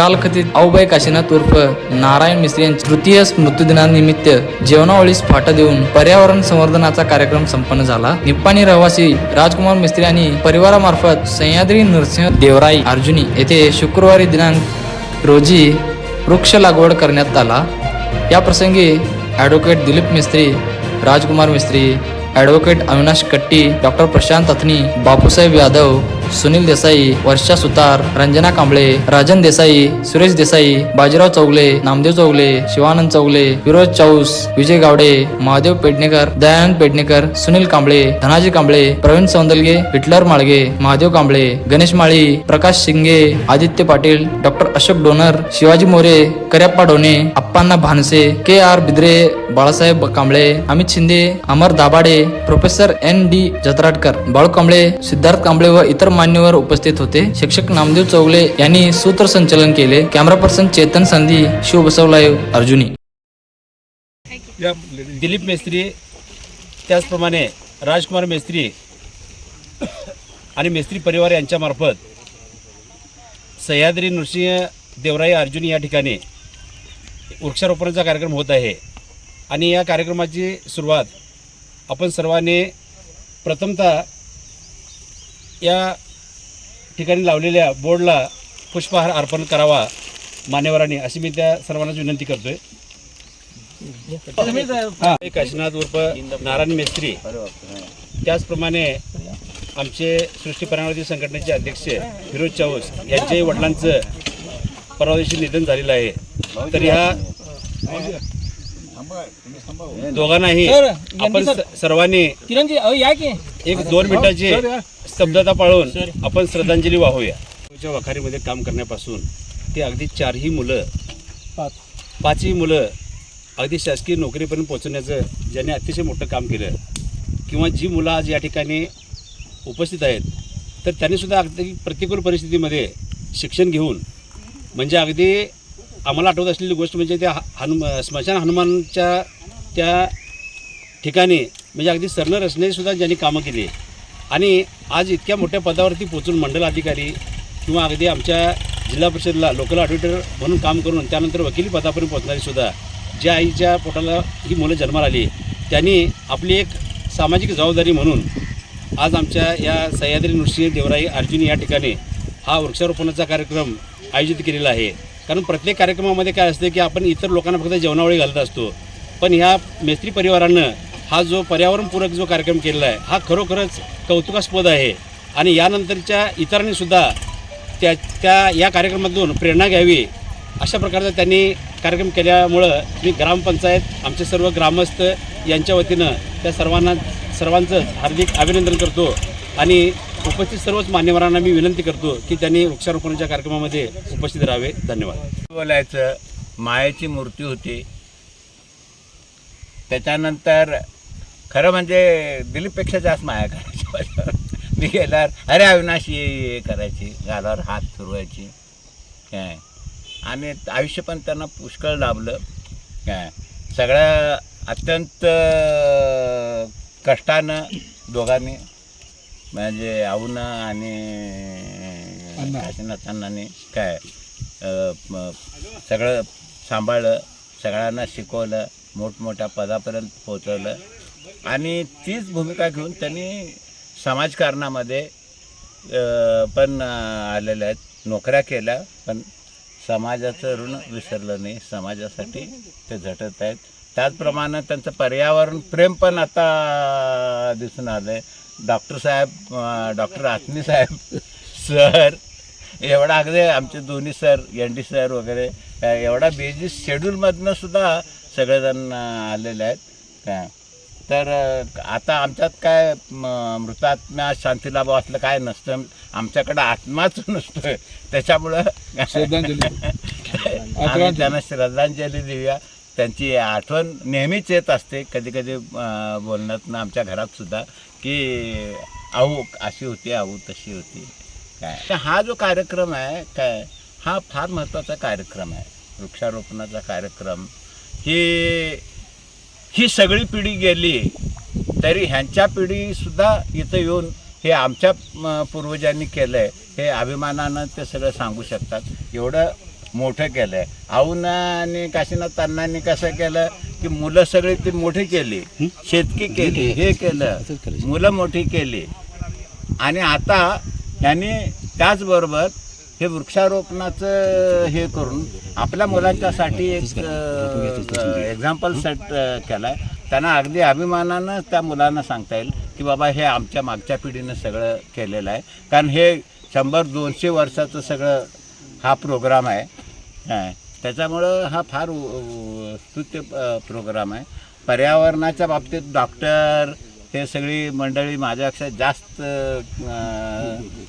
कालकथित औबाई काशीनाथ उर्फ नारायण मिस्त्री यांच्या तृतीय स्मृतिदिनानिमित्त जेवणावळीस फाटा देऊन पर्यावरण संवर्धनाचा कार्यक्रम संपन्न झाला. निप्पाणी रहिवासी राजकुमार मिस्त्री आणि परिवारामार्फत सह्याद्री नृसिंह देवराई अर्जुनी येथे शुक्रवारी दिनांक रोजी वृक्ष लागवड करण्यात आला. या प्रसंगी advocate Dilip Mistry Rajkumar Mistry advocate Avinash Katti doctor Prashant Athani Bapusaheb Yadav Sunil Desai Varsha Sutar Ranjana Kamble Rajan Desai Suresh Desai Bajirao Chougale Namdev Chougale Shivanand Chougale Firoz Chaus Vijay Gawade Mahadev Pednekar Dayanand Pednekar Sunil Kamble Dhanaji Kamble Pravin Saundalge Hitler Malge Mahadev Kamble Ganesh Mali Prakash Shinge Aditya Patil doctor Ashok Donar Shivaji More Karyappa Done अप्पांना Bhanse K R Bidre Balasaheb Kamble Amit Shinde Amar Dabhade professor N D Jatratkar Balu Kamble Siddharth Kamble व इतर मान्यवर उपस्थित होते. शिक्षक नामदेव चौगले यांनी सूत्रसंचलन केले. Camera person Chetan संधी शिव बसवलाय अर्जुनी. दिलीप मेस्त्री त्याचप्रमाणे राजकुमार मेस्त्री आणि मेस्त्री परिवार यांच्यामार्फत सह्याद्री नृसिंह देवराई अर्जुनी या ठिकाणी वृक्षारोपणाचा कार्यक्रम होत आहे. आणि या कार्यक्रमाची सुरुवात आपण सर्वांनी प्रथमतः या ठिकाणी लावलेल्या बोर्डला पुष्पहार अर्पण करावा मान्यवरांनी अशी मी त्या सर्वांनाच विनंती करतोय. काशीनाथ उर्फ नारायण मेस्त्री. त्याचप्रमाणे आमचे सृष्टी पर्यावरणातील संघटनेचे अध्यक्ष फिरोज चाऊस यांच्याही वडिलांचं परवा दिवशी निधन झालेलं आहे. तर ह्या दोघांनाही आपण सर्वांनी किरणजी अहो या की? एक दोन मिनिटाची स्तब्धता पाळून आपण श्रद्धांजली वाहूया. वखारीमध्ये काम करण्यापासून ते अगदी चारही मुलं पाच. पाचही मुलं अगदी शासकीय नोकरीपर्यंत पोहोचण्याचं ज्यांनी अतिशय मोठं काम केलं किंवा जी मुलं आज या ठिकाणी उपस्थित आहेत तर त्यांनीसुद्धा अगदी प्रतिकूल परिस्थितीमध्ये शिक्षण घेऊन म्हणजे अगदी आम्हाला आठवत असलेली गोष्ट म्हणजे त्या हनुम स्मशान हनुमानच्या त्या ठिकाणी म्हणजे अगदी सर्ण रचनेसुद्धा ज्यांनी कामं केली. आणि आज इतक्या मोठ्या पदावरती पोचून मंडल अधिकारी किंवा अगदी आमच्या जिल्हा परिषदला लोकल ऑडिटर म्हणून काम करून त्यानंतर वकिली पदापर्यंत पोचणारी सुद्धा ज्या आईच्या पोटाला ही मुलं जन्माला आली त्यांनी आपली एक सामाजिक जबाबदारी म्हणून आज आमच्या या सह्याद्री नृसिंह देवराई अर्जुनी या ठिकाणी हा वृक्षारोपणाचा कार्यक्रम आयोजित केलेला आहे. कारण प्रत्येक कार्यक्रमामध्ये काय असते की आपण इतर लोकांना फक्त जेवणावळी घालत असतो. पण ह्या मेस्त्री परिवारानं हा जो पर्यावरणपूरक जो कार्यक्रम केलेला आहे हा खरोखरच कौतुकास्पद आहे. आणि यानंतरच्या इतरांनी सुद्धा त्या त्या या कार्यक्रमातून प्रेरणा घ्यावी. अशा प्रकारचा त्यांनी कार्यक्रम केल्यामुळं मी ग्रामपंचायत आमचे सर्व ग्रामस्थ यांच्या वतीनं त्या सर्वांना सर्वांचं हार्दिक अभिनंदन करतो. आणि उपस्थित सर्वच मान्यवरांना मी विनंती करतो की त्यांनी वृक्षारोपणाच्या कार्यक्रमामध्ये उपस्थित राहावे. धन्यवाद. बोलायचं मायेची मूर्ती होती. त्याच्यानंतर खरं म्हणजे दिलीपपेक्षा जास्त माया करायची. मी गेल्यावर अरे अविनाश ये ये करायची गालावर हात फिरवायची. काय? आणि आयुष्य पण त्यांना पुष्कळ लाभलं. काय? सगळ्या अत्यंत कष्टानं दोघांनी म्हणजे आऊनं आणि काशीनाथांनी काय? सगळं सांभाळलं सगळ्यांना शिकवलं मोठमोठ्या पदापर्यंत पोचवलं आणि तीच भूमिका घेऊन त्यांनी समाजकारणामध्ये पण आलेल्या आहेत. नोकऱ्या केल्या पण समाजाचं ऋण विसरलं नाही. समाजासाठी ते झटत आहेत. त्याचप्रमाणे त्यांचं पर्यावरण प्रेम पण आता दिसून आलं आहे डॉक्टर साहेब डॉक्टर आत्मी साहेब सर एवढा अगदी आमचे दोन्ही सर एन डी सर वगैरे एवढा बेजी शेड्यूलमधनं सुद्धा सगळेजण आलेले आहेत. काय? तर आता आमच्यात काय मृतात्म्या शांतीला भाव असलं काय नसतं. आमच्याकडं आत्माच नसतोय. त्याच्यामुळं आम्ही त्यांना श्रद्धांजली देऊया. त्यांची आठवण नेहमीच येत असते. कधी कधी बोलण्यातनं आमच्या घरात सुद्धा की आऊ अशी होती आऊ तशी होती. काय? हा जो कार्यक्रम आहे काय हा फार महत्त्वाचा कार्यक्रम आहे. वृक्षारोपणाचा कार्यक्रम. ही ही सगळी पिढी गेली तरी ह्यांच्या पिढीसुद्धा इथं येऊन हे आमच्या पूर्वजांनी केलं आहे हे अभिमानानं ते सगळं सांगू शकतात. एवढं मोठं केलं आऊना आणि काशीनाथ अण्णांनी कसं केलं की मुलं सगळी ती मोठी केली शेतकी केली हे केलं मुलं मोठी केली. आणि आता यांनी त्याचबरोबर हे वृक्षारोपणाचं हे करून आपल्या मुलांच्यासाठी एक एक्झाम्पल सेट केला आहे त्यांना अगदी अभिमानानं त्या मुलांना सांगता येईल की बाबा हे आमच्या मागच्या पिढीनं सगळं केलेलं आहे. कारण हे शंभर दोनशे वर्षाचं सगळं हा प्रोग्राम आहे. त्याच्यामुळं हा फार स्तुत्य प्रोग्राम आहे. पर्यावरणाच्या बाबतीत डॉक्टर हे सगळी मंडळी माझ्यापेक्षा जास्त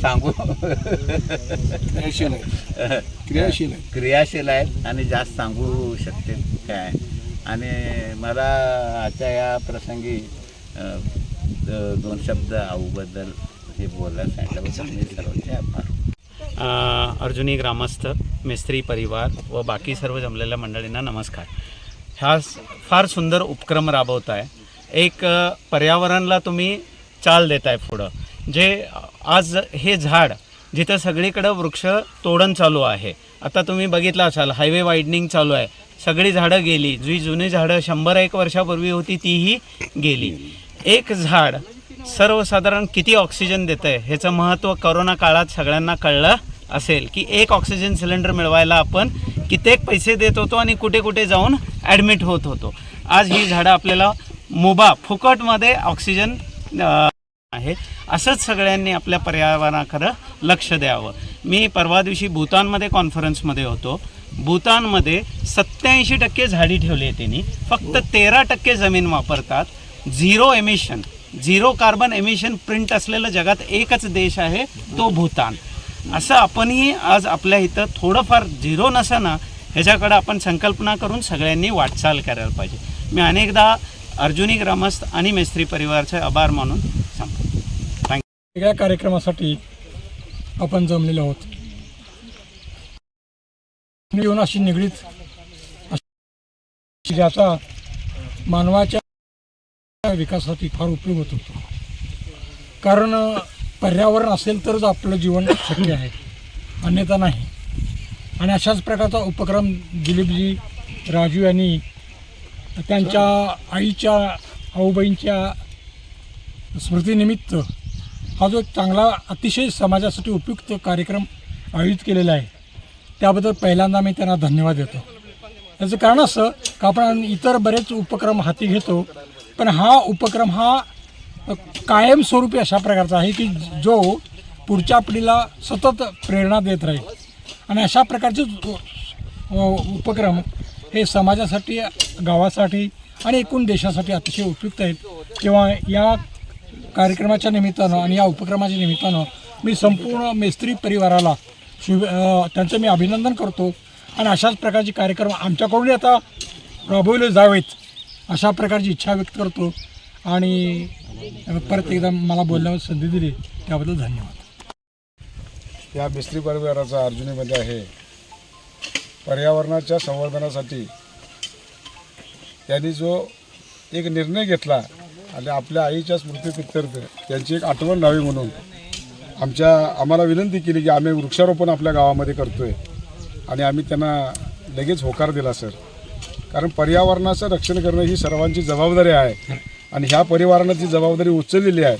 सांगू. क्रियाशील आहे. क्रियाशील आहे. क्रियाशील आहेत आणि जास्त सांगू शकतील काय? आणि मला आजच्या या प्रसंगी दोन शब्द आऊबद्दल हे बोलायला सांगितल्याबद्दल मी सर्वांचे आभार. अ, अर्जुनी ग्रामस्थ मेस्त्री परिवार व बाकी सर्व जमलेल्या मंडळींना नमस्कार. हा फार सुंदर उपक्रम राबवत आहे एक पर्यावरणाला पर्यावरणला तुम्ही चाल देताय पुढं. जे आज हे झाड जिथं सगळीकडं वृक्ष तोडण चालू आहे. आता तुम्ही बघितलं असाल हायवे वाईडनिंग चालू आहे. सगळी झाडं गेली जी जुनी झाडं शंभर एक वर्षापूर्वी होती तीही गेली. एक झाड सर्वसाधारण किती ऑक्सिजन देतं आहे ह्याचं महत्त्व करोना काळात सगळ्यांना कळलं असेल की एक ऑक्सिजन सिलेंडर मिळवायला आपण कित्येक पैसे देत होतो आणि कुठे कुठे जाऊन ॲडमिट होत होतो. आज ही झाडं आपल्याला मोबा फुकटमध्ये ऑक्सिजन आहे. असंच सगळ्यांनी आपल्या पर्यावरणाकडं लक्ष द्यावं. मी परवा दिवशी भूतानमध्ये कॉन्फरन्समध्ये होतो. भूतानमध्ये सत्याऐंशी टक्के झाडी ठेवली आहे त्यांनी. फक्त तेरा टक्के जमीन वापरतात. Zero emission zero carbon emission print असलेलं जगात एकच देश आहे तो भूतान. असं आपणही आज आपल्या इथं थोडंफार झिरो नसताना ह्याच्याकडं आपण संकल्पना करून सगळ्यांनी वाटचाल करायला पाहिजे. मी अनेकदा अर्जुनी ग्रामस्थ आणि मेस्त्री परिवारचे आभार मानून सांगतो थँक्यू वेगळ्या कार्यक्रमासाठी आपण जमलेलो आहोत. जीवनाशी निगडीत ज्याचा मानवाच्या विकासासाठी फार उपयोग होत होतो. कारण पर्यावरण असेल तरच आपलं जीवन शक्य आहे. अन्यथा नाही. आणि अशाच प्रकारचा उपक्रम दिलीपजी राजू यांनी त्यांच्या आईच्या आऊबाईंच्या स्मृतीनिमित्त हा जो एक चांगला अतिशय समाजासाठी उपयुक्त कार्यक्रम आयोजित केलेला आहे त्याबद्दल पहिल्यांदा मी त्यांना धन्यवाद देतो. त्याचं कारण असं का आपण इतर बरेच उपक्रम हाती घेतो पण हा उपक्रम हा कायमस्वरूपी अशा प्रकारचा आहे की जो पुढच्या पिढीला सतत प्रेरणा देत राहील. आणि अशा प्रकारचे उपक्रम हे समाजासाठी गावासाठी आणि एकूण देशासाठी अतिशय उपयुक्त आहेत. किंवा या कार्यक्रमाच्या निमित्तानं आणि या उपक्रमाच्या निमित्तानं मी संपूर्ण मेस्त्री परिवाराला शुभ त्यांचं मी अभिनंदन करतो. आणि अशाच प्रकारचे कार्यक्रम आमच्याकडूनही आता राबवले जावेत अशा प्रकारची इच्छा व्यक्त करतो. आणि परत एकदा मला बोलण्यावर संधी दिली त्याबद्दल धन्यवाद. या मिस्त्री परिवाराचा अर्जुनीमध्ये आहे पर्यावरणाच्या संवर्धनासाठी त्यांनी जो एक निर्णय घेतला आणि आपल्या आईच्या स्मृतीप्रित्यर्थ त्यांची एक आठवण राहावी म्हणून आमच्या आम्हाला विनंती केली की आम्ही वृक्षारोपण आपल्या गावामध्ये करतो आहे आणि आम्ही त्यांना लगेच होकार दिला सर. कारण पर्यावरणाचं रक्षण करणं ही सर्वांची जबाबदारी आहे आणि ह्या परिवारानं ती जबाबदारी उचललेली आहे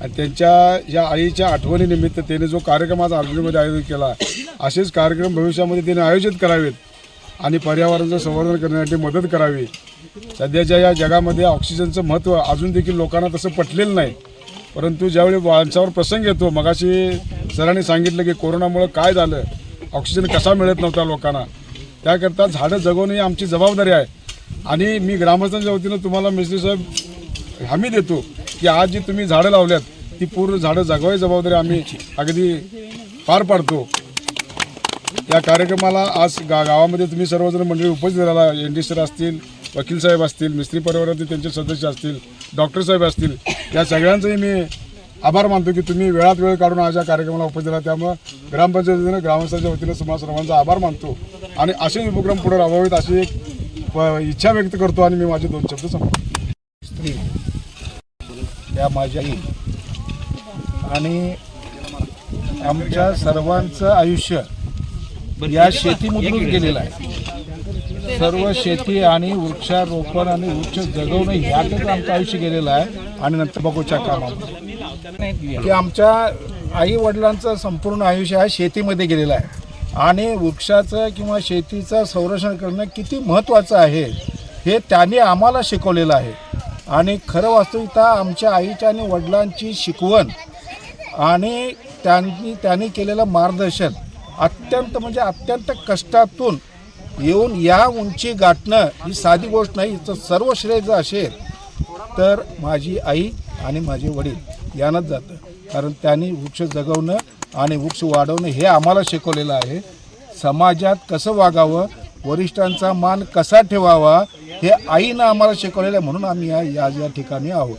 आणि त्यांच्या या आईच्या आठवणीनिमित्त त्याने जो कार्यक्रम आज अर्जुनीमध्ये आयोजित केला असेच कार्यक्रम भविष्यामध्ये त्यांनी आयोजित करावेत आणि पर्यावरणाचं संवर्धन करण्यासाठी मदत करावी. सध्याच्या या जगामध्ये ऑक्सिजनचं महत्त्व अजून देखील लोकांना तसं पटलेलं नाही. परंतु ज्यावेळी माणसावर प्रसंग येतो मगाशी सरांनी सांगितलं की कोरोनामुळं काय झालं? ऑक्सिजन कसा मिळत नव्हता लोकांना? त्याकरता झाडं जगवणं ही आमची जबाबदारी आहे. आणि मी ग्रामस्थांच्या वतीनं तुम्हाला मिस्त्री साहेब हमी देतो की आज जी तुम्ही झाडं लावल्यात ती पूर्ण झाडं जगवायची जबाबदारी आम्ही अगदी पार पाडतो. या कार्यक्रमाला आज गा गावामध्ये तुम्ही सर्वजण मंडळी उपस्थित राहिला. एन डी सर असतील वकील साहेब असतील मिस्त्री परिवारातील त्यांचे सदस्य असतील डॉक्टर साहेब असतील या सगळ्यांचंही मी आभार मानतो की तुम्ही वेळात वेळ काढून आज या कार्यक्रमाला उपस्थित राहा त्यामुळं ग्रामपंचायतीनं ग्रामस्थांच्या वतीनं तुम्हाला सर्वांचा आभार मानतो. आणि असे उपक्रम पुढे राबवावेत अशी एक प- इच्छा व्यक्त करतो आणि मी माझे दोन शब्द संपतो स्त्री. या माझ्या आणि आमच्या सर्वांचं आयुष्य या शेतीमधूनच गेलेला आहे. सर्व शेती आणि वृक्षारोपण आणि वृक्ष जगवणं ह्यातच आमचं आयुष्य गेलेलं आहे आणि नंतर बघूच्या कामामध्ये. की आमच्या आई वडिलांचं संपूर्ण आयुष्य आहे शेतीमध्ये गेलेलं आहे. आणि वृक्षाचं किंवा शेतीचं संरक्षण करणं किती महत्त्वाचं आहे हे त्यांनी आम्हाला शिकवलेलं आहे. आणि खरं वास्तविकता आमच्या आईच्या आणि वडिलांची शिकवण आणि त्यांनी त्यांनी केलेलं मार्गदर्शन अत्यंत म्हणजे अत्यंत कष्टातून येऊन या उंची गाठणं ही साधी गोष्ट नाही हिचं सर्व श्रेय जर असेल तर माझी आई आणि माझे वडील यांनाच जातं. कारण त्यांनी वृक्ष जगवणं आणि वृक्ष वाढवणं हे आम्हाला शिकवलेलं आहे. समाजात कसं वागावं वरिष्ठांचा मान कसा ठेवावा हे आईनं आम्हाला शिकवलेलं आहे म्हणून आम्ही या या या ठिकाणी आहोत.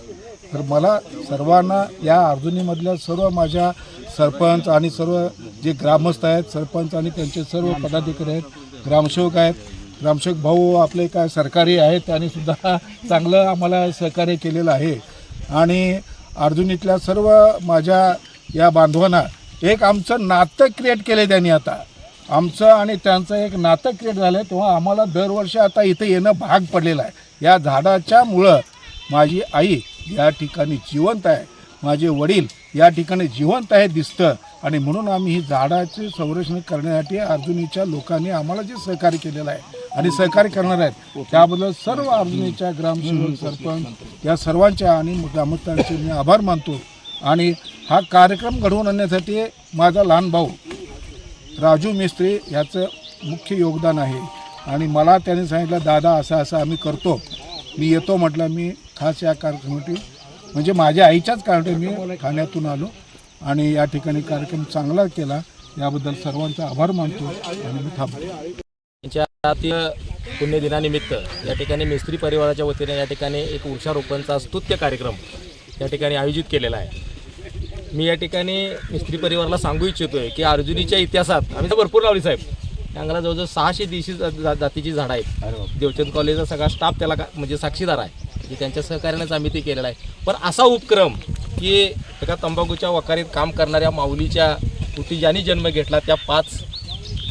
तर मला सर्वांना या अर्जुनीमधल्या सर्व माझ्या सरपंच आणि सर्व जे ग्रामस्थ आहेत सरपंच आणि त्यांचे सर्व पदाधिकारी आहेत ग्रामसेवक आहेत. ग्रामसेवक भाऊ आपले काय सरकारी आहेत त्यांनी सुद्धा चांगलं आम्हाला सहकार्य केलेलं आहे. आणि अर्जुनीतल्या सर्व माझ्या या बांधवांना एक आमचं नातं क्रिएट केलं त्यांनी आता. आमचं आणि त्यांचं एक नातं क्रिएट झालं आहे तेव्हा आम्हाला दरवर्षी आता इथं येणं भाग पडलेलं आहे. या झाडाच्यामुळं माझी आई या ठिकाणी जिवंत आहे. माझे वडील या ठिकाणी जिवंत आहे दिसतं. आणि म्हणून आम्ही ही झाडाचे संरक्षण करण्यासाठी अर्जुनीच्या लोकांनी आम्हाला जे सहकार्य केलेलं आहे आणि सहकार्य करणार आहेत त्याबद्दल सर्व अर्जुनीच्या ग्रामसेवक सरपंच या सर्वांच्या आणि ग्रामस्थांचे मी आभार मानतो. आणि हा कार्यक्रम घडवून आणण्यासाठी माझा लहान भाऊ राजू मिस्त्री याचं मुख्य योगदान आहे. आणि मला त्याने सांगितलं दादा असं असं आम्ही करतो. मी येतो म्हटलं मी खास या कार्यक्रमासाठी म्हणजे माझ्या आईच्याच कारणासाठी मी ठाण्यातून आलो आणि या ठिकाणी कार्यक्रम चांगला केला. याबद्दल सर्वांचा आभार मानतो आणि मी थांबतो. पुण्यदिनानिमित्त या ठिकाणी मिस्त्री परिवाराच्या वतीने या ठिकाणी एक वृक्षारोपणचा स्तुत्य कार्यक्रम या ठिकाणी आयोजित केलेला आहे. मी या ठिकाणी मिस्त्री परिवाराला सांगू इच्छितोय की अर्जुनीच्या इतिहासात आम्ही तर भरपूर लावली साहेब. त्याला जवळजवळ सहाशे देशी जातीची झाडं आहेत. देवचंद कॉलेजचा सगळा स्टाफ त्याला का- म्हणजे साक्षीदार आहे. की त्यांच्या सहकार्यानेच आम्ही ते केलेलं आहे. पण असा उपक्रम की एका तंबाखूच्या वकारीत काम करणाऱ्या माऊलीच्या पुती ज्यांनी जन्म घेतला त्या पाच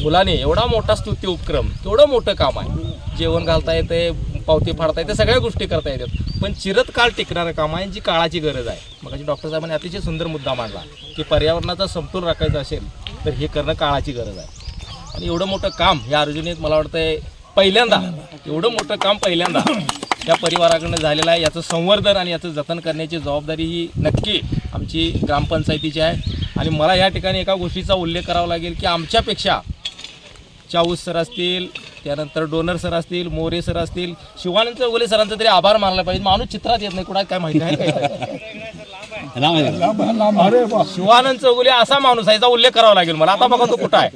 मुलाने एवढा मोठा स्तुती उपक्रम तेवढं मोठं काम आहे. जेवण घालता येते पावती फाडता येते सगळ्या गोष्टी करता येतात. पण चिरतकाळ टिकणारं काम आहे जी काळाची गरज आहे. मग डॉक्टर साहेबांनी अतिशय सुंदर मुद्दा मांडला की पर्यावरणाचा समतोल राखायचा असेल तर हे करणं काळाची गरज आहे. आणि एवढं मोठं काम या अर्जुनीत मला वाटतंय पहिल्यांदा एवढं मोठं काम पहिल्यांदा त्या परिवाराकडनं झालेलं आहे. याचं संवर्धन आणि याचं जतन करण्याची जबाबदारी ही नक्की आमची ग्रामपंचायतीची आहे. आणि मला या ठिकाणी एका गोष्टीचा उल्लेख करावा लागेल की आमच्यापेक्षा चाऊस सर असतील त्यानंतर डोनर सर असतील मोरे सर असतील शिवानंद चौगुले सरांचा तरी आभार मानला पाहिजे. माणूस चित्रात येत नाही कुणाला काय माहिती आहे शिवानंद चौगुले असा माणूस आहे याचा उल्लेख करावा लागेल मला. आता बघा तो कुठं आहे.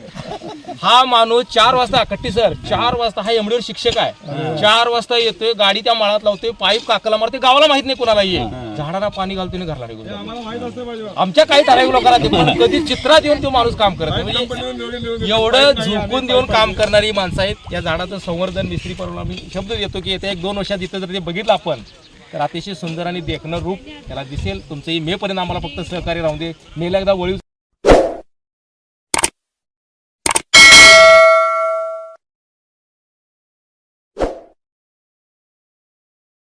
हा माणूस चार वाजता कट्टी सर चार वाजता हा एमडीवर शिक्षक आहे. चार वाजता येतोय गाडी त्या माळात लावतोय पाईप काकाला मारते गावाला माहीत नाही कुणाला ये झाडाला पाणी घालतोय आणि घरला निघून. आमच्या काही ठराविक लोकांना ते कधी चित्रात येऊन तो माणूस काम करत नाही. म्हणजे एवढं झुकून देऊन काम करणारी माणसं आहेत. या झाडाचं संवर्धन मिस्त्री परवा मी शब्द देतो की येत्या एक दोन वर्षात इथं जर ते बघितलं आपण तर अतिशय सुंदर आणि देखणं रूप त्याला दिसेल. तुमचंही मे पर्यंत आम्हाला फक्त सहकार्य राहून दे. मेला एकदा वळीव